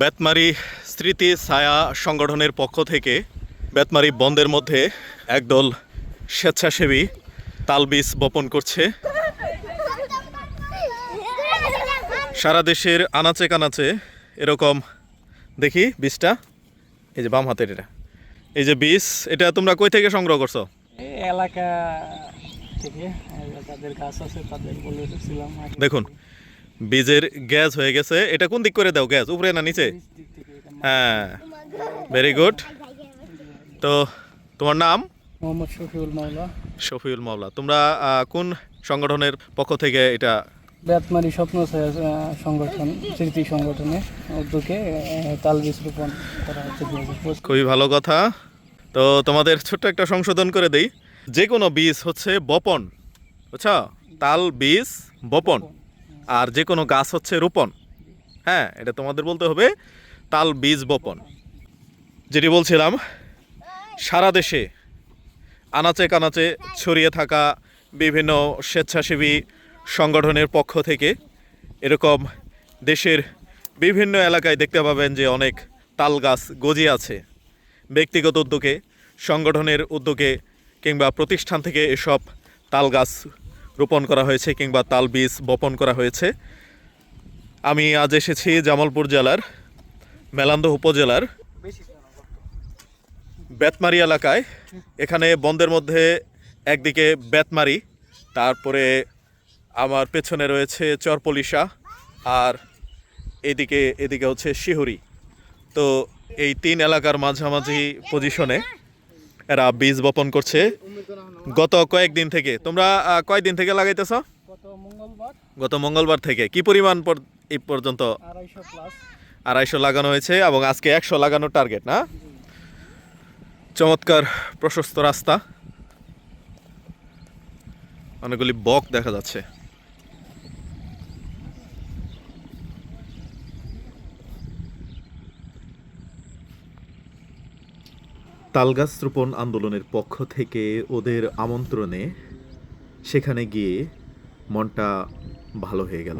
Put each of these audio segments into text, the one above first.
বেতমারি স্মৃতি ছায়া সংগঠনের পক্ষ থেকে বেতমারি বন্ধের মধ্যে একদল স্বেচ্ছাসেবী তালবিজ বপন করছে। সারা দেশের আনাচে কানাচে এরকম দেখি বীজটা এই যে বাম হাতের এটা। এই যে বীজ এটা তোমরা কই থেকে সংগ্রহ করছ? এলাকা থেকে গাছ আছে তাদের আগে দেখুন বীজের গ্যাস হয়ে গেছে। এটা কোন দিক করে দাও গ্যাস? উপরে না নিচে? হ্যাঁ। ভেরি গুড তো তোমার নাম? মোহাম্মদ শফিউল মাওলা। শফিউল মাওলা। তোমরা কোন সংগঠনের পক্ষ থেকে এটা? বেতমারি স্বপ্ন সংগঠন স্মৃতি সংগঠনে উদ্যোগে আহ, তাল বীজ রোপণ করা হচ্ছে খুবই ভালো কথা। তো তোমাদের ছোট্ট একটা সংশোধন করে দেই। যে কোনো বীজ হচ্ছে বপন। বুঝছ? তাল বীজ বপন। আর যে কোনো গাছ হচ্ছে রোপণ। হ্যাঁ এটা তোমাদের বলতে হবে তাল বীজ বপন। যেটি বলছিলাম, সারা দেশে আনাচে কানাচে ছড়িয়ে থাকা বিভিন্ন স্বেচ্ছাসেবী সংগঠনের পক্ষ থেকে এরকম দেশের বিভিন্ন এলাকায় দেখতে পাবেন যে অনেক তাল গাছ গজিয়ে আছে। ব্যক্তিগত উদ্যোগে, সংগঠনের উদ্যোগে কিংবা প্রতিষ্ঠান থেকে এসব তাল গাছ রোপণ করা হয়েছে কিংবা তাল বীজ বপন করা হয়েছে। আমি আজ এসেছি জামালপুর জেলার, মেলান্দ উপজেলার, বেতমারি এলাকায়। এখানে বন্ধের মধ্যে একদিকে বেতমারি, তারপরে আমার পেছনে রয়েছে চরপলিশা আর এদিকে এদিকে হচ্ছে শিহুরি। তো এই তিন এলাকার মাঝামাঝি পজিশনে এরা বীজ বপন করছে। গত কয়েকদিন থেকে। তোমরা আহ, কয়দিন থেকে লাগাইতেছ? গত মঙ্গলবার। গত মঙ্গলবার থেকে। কি পরিমাণ পর- এই পর্যন্ত? আড়াইশো আড়াইশো লাগানো হয়েছে এবং আজকে একশো লাগানোর টার্গেট না? চমৎকার প্রশস্ত রাস্তা। অনেকগুলি বক দেখা যাচ্ছে। তালগাছ রোপণ আন্দোলনের পক্ষ থেকে ওদের আমন্ত্রণে সেখানে গিয়ে মনটা ভালো হয়ে গেল।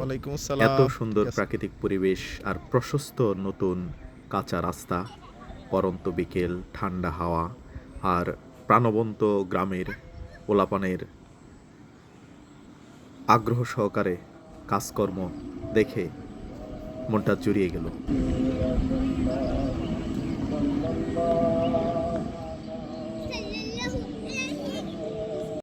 এত সুন্দর প্রাকৃতিক পরিবেশ আর প্রশস্ত নতুন কাঁচা রাস্তা পরন্ত বিকেল ঠান্ডা হাওয়া আর প্রাণবন্ত গ্রামের ওলাপানের আগ্রহ সহকারে কাজকর্ম দেখে মনটা জুড়িয়ে গেল।